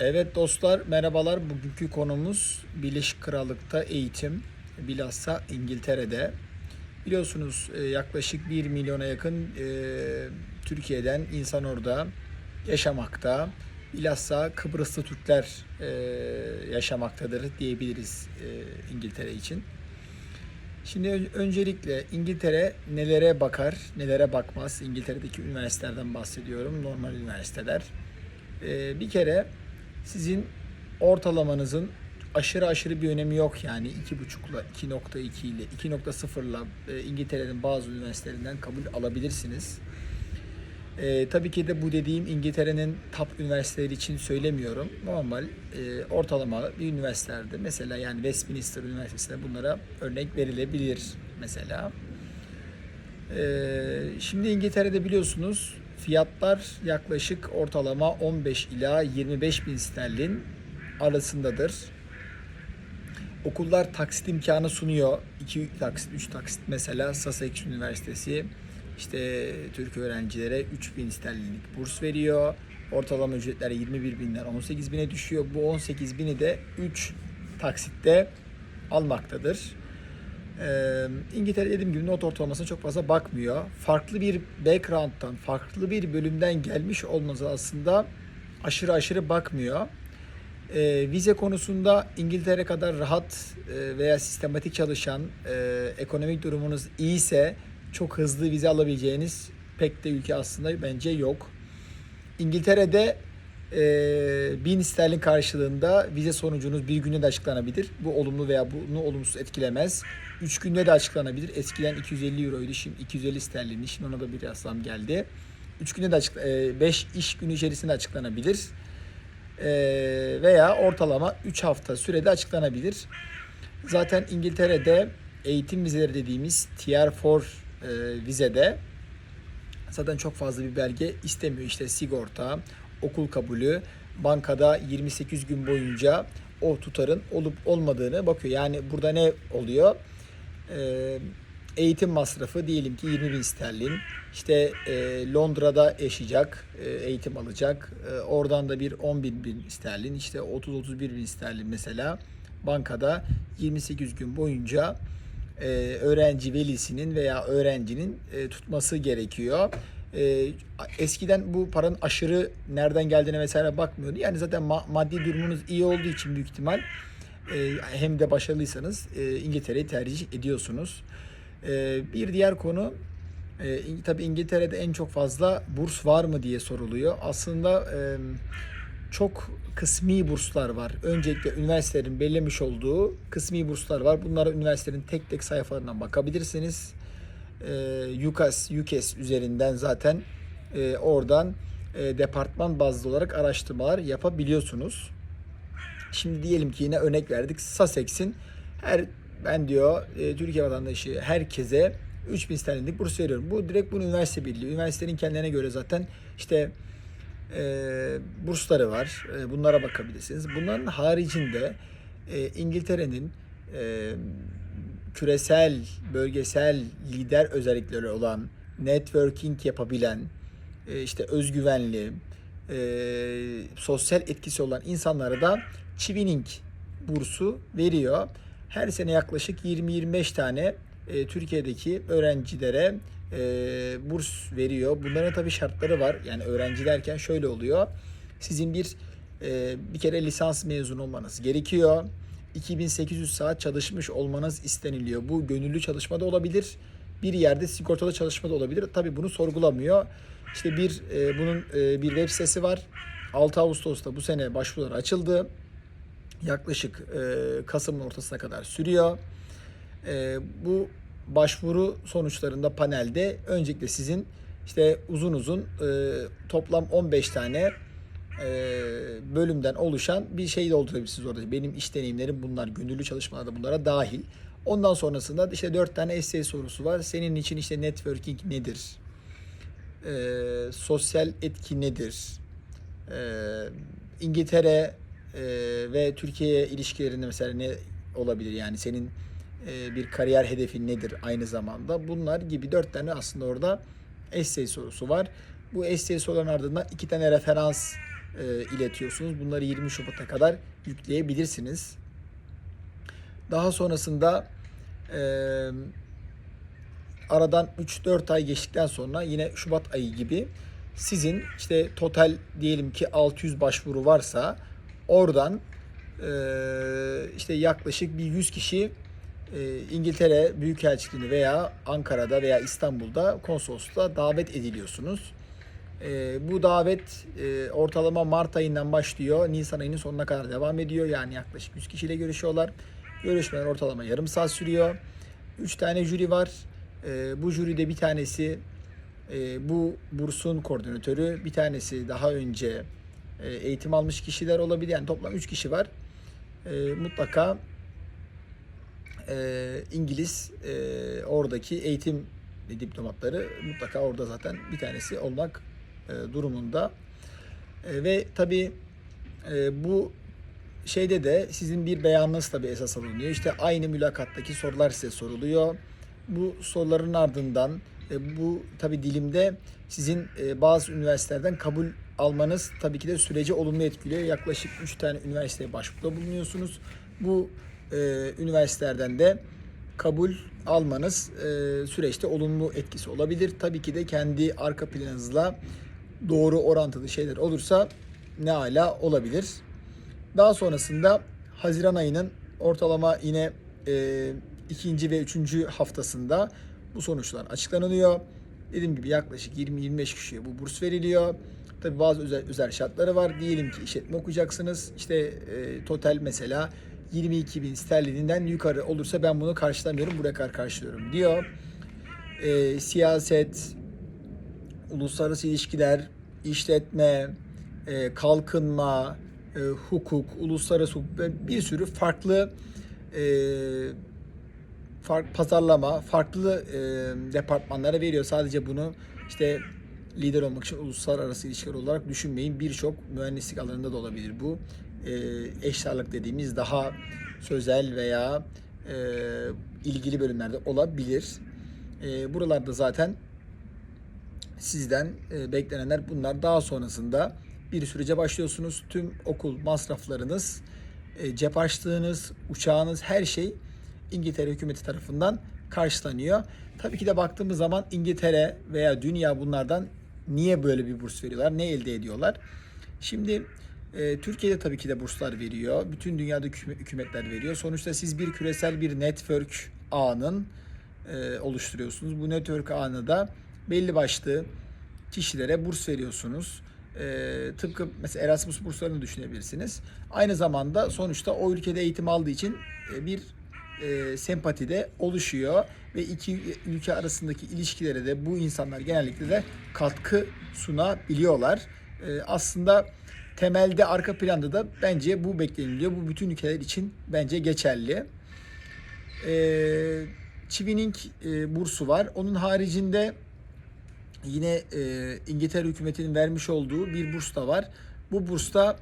Evet dostlar merhabalar. Bugünkü konumuz Birleşik Krallık'ta eğitim. Bilhassa İngiltere'de. Biliyorsunuz e, yaklaşık 1 milyona yakın e, Türkiye'den insan orada yaşamakta. Bilhassa Kıbrıslı Türkler e, yaşamaktadır diyebiliriz İngiltere için. Şimdi ön- öncelikle İngiltere nelere bakar, nelere bakmaz? İngiltere'deki üniversitelerden bahsediyorum, normal üniversiteler. Bir kere sizin ortalamanızın aşırı aşırı bir önemi yok yani 2.5'la 2.2 ile 2.0'la e, İngiltere'nin bazı üniversitelerinden kabul alabilirsiniz. Ee, tabii ki de bu dediğim İngiltere'nin top üniversiteleri için söylemiyorum. Normal e, ortalama bir üniversitelerde mesela yani Westminster Üniversitesi'nde bunlara örnek verilebilir mesela. Ee, şimdi İngiltere'de biliyorsunuz fiyatlar yaklaşık ortalama 15 ila 25 bin sterlin arasındadır. Okullar taksit imkanı sunuyor. 2 taksit, 3 taksit mesela Sussex Üniversitesi işte Türk öğrencilere 3 bin sterlinlik burs veriyor. Ortalama ücretler 21 binden 18 bine düşüyor. Bu 18 bini de 3 taksitte almaktadır. Ee, İngiltere dediğim gibi not ortalamasına çok fazla bakmıyor. Farklı bir background'dan, farklı bir bölümden gelmiş olması aslında aşırı aşırı bakmıyor. Ee, vize konusunda İngiltere kadar rahat e, veya sistematik çalışan, e, ekonomik durumunuz iyiyse çok hızlı vize alabileceğiniz pek de ülke aslında bence yok. İngiltere'de e, 1000 sterlin karşılığında vize sonucunuz bir günde de açıklanabilir. Bu olumlu veya bunu olumsuz etkilemez. 3 günde de açıklanabilir. Eskiden 250 euroydu şimdi 250 sterlin. Şimdi ona da bir zam geldi. 3 günde de açık 5 iş günü içerisinde açıklanabilir. E, veya ortalama 3 hafta sürede açıklanabilir. Zaten İngiltere'de eğitim vizeleri dediğimiz Tier 4 e, vizede zaten çok fazla bir belge istemiyor. İşte sigorta, okul kabulü, bankada 28 gün boyunca o tutarın olup olmadığını bakıyor. Yani burada ne oluyor? Ee, eğitim masrafı diyelim ki 20 bin sterlin. İşte e, Londra'da yaşayacak, e, eğitim alacak. E, oradan da bir 10 bin, bin sterlin, işte 30-31 bin sterlin mesela bankada 28 gün boyunca e, öğrenci velisinin veya öğrencinin e, tutması gerekiyor. E, eskiden bu paranın aşırı nereden geldiğine vesaire bakmıyordu. Yani zaten ma- maddi durumunuz iyi olduğu için büyük ihtimal e, hem de başarılıysanız e, İngiltere'yi tercih ediyorsunuz. E, bir diğer konu e, tabii İngiltere'de en çok fazla burs var mı diye soruluyor. Aslında e, çok kısmi burslar var. Öncelikle üniversitelerin belirlemiş olduğu kısmi burslar var. Bunlara üniversitelerin tek tek sayfalarından bakabilirsiniz. Ee, UCAS, UCAS üzerinden zaten e, oradan e, departman bazlı olarak araştırmalar yapabiliyorsunuz. Şimdi diyelim ki yine örnek verdik. Sussex'in her ben diyor e, Türkiye vatandaşı herkese 3000 sterlinlik burs veriyorum. Bu direkt bunu üniversite birliği. Üniversitenin kendilerine göre zaten işte e, bursları var. E, bunlara bakabilirsiniz. Bunların haricinde e, İngiltere'nin e, küresel, bölgesel lider özellikleri olan, networking yapabilen, e, işte özgüvenli, e, sosyal etkisi olan insanlara da Çivining bursu veriyor. Her sene yaklaşık 20-25 tane e, Türkiye'deki öğrencilere burs veriyor. Bunların tabii şartları var. Yani öğrenci derken şöyle oluyor. Sizin bir bir kere lisans mezun olmanız gerekiyor. 2800 saat çalışmış olmanız isteniliyor. Bu gönüllü çalışma da olabilir. Bir yerde sigortalı çalışma da olabilir. Tabii bunu sorgulamıyor. İşte bir e, bunun e, bir web sitesi var. 6 Ağustos'ta bu sene başvurular açıldı. Yaklaşık e, Kasım'ın ortasına kadar sürüyor. E, bu başvuru sonuçlarında panelde öncelikle sizin işte uzun uzun e, toplam 15 tane bölümden oluşan bir şey doldurabilirsiniz orada. Benim iş deneyimlerim bunlar, gönüllü çalışmalarda bunlara dahil. Ondan sonrasında işte 4 tane essay sorusu var. Senin için işte networking nedir? E, sosyal etki nedir? E, İngiltere e, ve Türkiye ilişkilerinde mesela ne olabilir? Yani senin e, bir kariyer hedefin nedir aynı zamanda? Bunlar gibi dört tane aslında orada essay sorusu var. Bu essay soruların ardından iki tane referans e, iletiyorsunuz. Bunları 20 Şubat'a kadar yükleyebilirsiniz. Daha sonrasında e, aradan 3-4 ay geçtikten sonra yine Şubat ayı gibi sizin işte total diyelim ki 600 başvuru varsa oradan e, işte yaklaşık bir 100 kişi e, İngiltere Büyükelçiliğini veya Ankara'da veya İstanbul'da konsolosluğa davet ediliyorsunuz. E, bu davet e, ortalama Mart ayından başlıyor. Nisan ayının sonuna kadar devam ediyor. Yani yaklaşık 100 kişiyle görüşüyorlar. Görüşmeler ortalama yarım saat sürüyor. 3 tane jüri var. E, bu jüride bir tanesi e, bu bursun koordinatörü, bir tanesi daha önce e, eğitim almış kişiler olabilir. Yani toplam 3 kişi var. E, mutlaka e, İngiliz e, oradaki eğitim diplomatları mutlaka orada zaten bir tanesi olmak e, durumunda. E, ve tabii e, bu şeyde de sizin bir beyanınız tabii esas alınıyor. İşte aynı mülakattaki sorular size soruluyor. Bu soruların ardından bu tabii dilimde sizin bazı üniversitelerden kabul almanız tabii ki de süreci olumlu etkiliyor. Yaklaşık 3 tane üniversiteye başvuruda bulunuyorsunuz. Bu e, üniversitelerden de kabul almanız e, süreçte olumlu etkisi olabilir. Tabii ki de kendi arka planınızla doğru orantılı şeyler olursa ne ala olabilir. Daha sonrasında Haziran ayının ortalama yine e, ikinci ve üçüncü haftasında bu sonuçlar açıklanıyor. Dediğim gibi yaklaşık 20-25 kişiye bu burs veriliyor. Tabi bazı özel, özel şartları var. Diyelim ki işletme okuyacaksınız. İşte e, total mesela 22 bin sterlininden yukarı olursa ben bunu karşılamıyorum. Buraya kadar karşılıyorum diyor. E, siyaset, uluslararası ilişkiler, işletme, e, kalkınma, e, hukuk, uluslararası hukuk ve bir sürü farklı e, pazarlama, farklı departmanlara veriyor. Sadece bunu işte lider olmak için uluslararası ilişkiler olarak düşünmeyin. Birçok mühendislik alanında da olabilir bu. E, eşyarlık dediğimiz daha sözel veya ilgili bölümlerde olabilir. Buralarda zaten sizden e, beklenenler bunlar. Daha sonrasında bir sürece başlıyorsunuz. Tüm okul masraflarınız, e, cep harçlığınız, uçağınız her şey İngiltere hükümeti tarafından karşılanıyor. Tabii ki de baktığımız zaman İngiltere veya dünya bunlardan niye böyle bir burs veriyorlar, ne elde ediyorlar? Şimdi e, Türkiye'de tabii ki de burslar veriyor. Bütün dünyada hükümet- hükümetler veriyor. Sonuçta siz bir küresel bir network ağının e, oluşturuyorsunuz. Bu network ağını da belli başlı kişilere burs veriyorsunuz. E, tıpkı mesela Erasmus burslarını düşünebilirsiniz. Aynı zamanda sonuçta o ülkede eğitim aldığı için e, bir e, sempati de oluşuyor ve iki ülke arasındaki ilişkilere de bu insanlar genellikle de katkı sunabiliyorlar. E, aslında temelde arka planda da bence bu bekleniliyor. Bu bütün ülkeler için bence geçerli. E, Çivining e, bursu var. Onun haricinde yine e, İngiltere hükümetinin vermiş olduğu bir burs da var. Bu bursta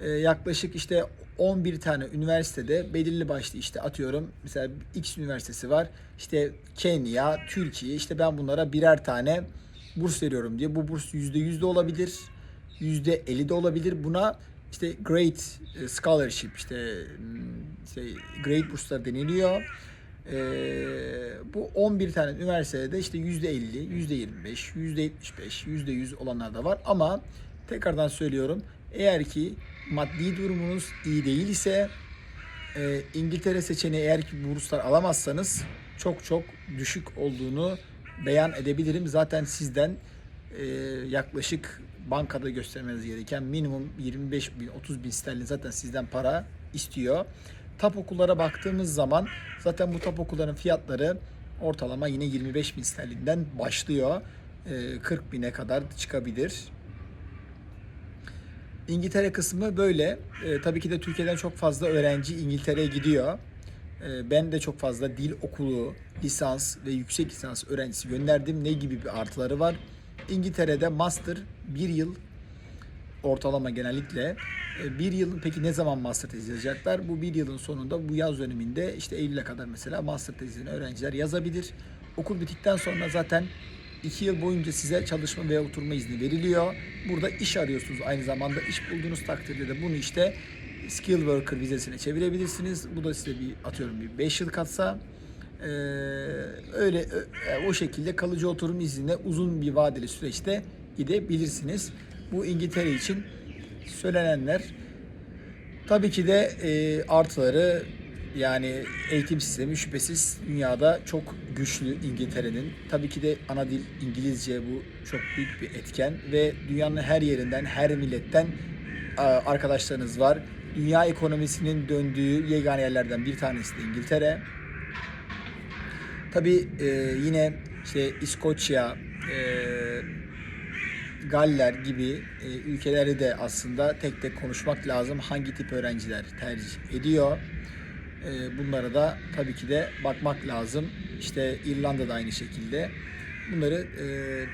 e, yaklaşık işte 11 tane üniversitede belirli başlı işte atıyorum mesela X üniversitesi var. İşte Kenya, Türkiye işte ben bunlara birer tane burs veriyorum diye. Bu burs %100 de olabilir. %50 de olabilir. Buna işte Great e, Scholarship işte, işte Great burslar deniliyor. Ee, bu 11 tane üniversitede de işte %50, %25, %75, %100 olanlar da var. Ama tekrardan söylüyorum eğer ki maddi durumunuz iyi değil ise e, İngiltere seçeneği eğer ki burslar alamazsanız çok çok düşük olduğunu beyan edebilirim. Zaten sizden e, yaklaşık bankada göstermeniz gereken minimum 25 bin 30 bin sterlin zaten sizden para istiyor. Tap okullara baktığımız zaman zaten bu tap okulların fiyatları ortalama yine 25 bin sterlinden başlıyor. E, 40 bine kadar çıkabilir. İngiltere kısmı böyle. E, tabii ki de Türkiye'den çok fazla öğrenci İngiltere'ye gidiyor. E, ben de çok fazla dil okulu, lisans ve yüksek lisans öğrencisi gönderdim. Ne gibi bir artıları var? İngiltere'de master bir yıl ortalama genellikle. E, bir yıl peki ne zaman master tezi yazacaklar? Bu bir yılın sonunda bu yaz döneminde işte Eylül'e kadar mesela master tezini öğrenciler yazabilir. Okul bittikten sonra zaten 2 yıl boyunca size çalışma veya oturma izni veriliyor. Burada iş arıyorsunuz aynı zamanda. iş bulduğunuz takdirde de bunu işte skill worker vizesine çevirebilirsiniz. Bu da size bir atıyorum bir 5 yıl katsa ee, öyle e, o şekilde kalıcı oturum iznine uzun bir vadeli süreçte gidebilirsiniz. Bu İngiltere için söylenenler. Tabii ki de e, artıları yani eğitim sistemi şüphesiz dünyada çok güçlü İngiltere'nin. Tabii ki de ana dil İngilizce bu çok büyük bir etken ve dünyanın her yerinden, her milletten arkadaşlarınız var. Dünya ekonomisinin döndüğü yegane yerlerden bir tanesi de İngiltere. Tabii e, yine işte İskoçya, e, Galler gibi e, ülkeleri de aslında tek tek konuşmak lazım. Hangi tip öğrenciler tercih ediyor? E, bunlara da tabii ki de bakmak lazım. İşte İrlanda da aynı şekilde. Bunları e,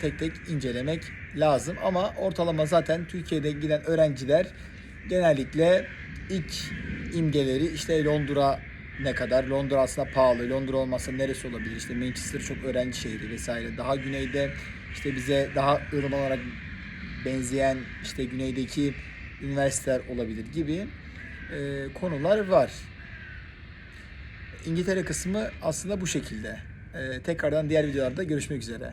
tek tek incelemek lazım. Ama ortalama zaten Türkiye'de giden öğrenciler genellikle ilk imgeleri işte Londra ne kadar? Londra aslında pahalı. Londra olmasa neresi olabilir? İşte Manchester çok öğrenci şehri vesaire. Daha güneyde işte bize daha ılıman olarak benzeyen işte güneydeki üniversiteler olabilir gibi e, konular var. İngiltere kısmı aslında bu şekilde. E, tekrardan diğer videolarda görüşmek üzere.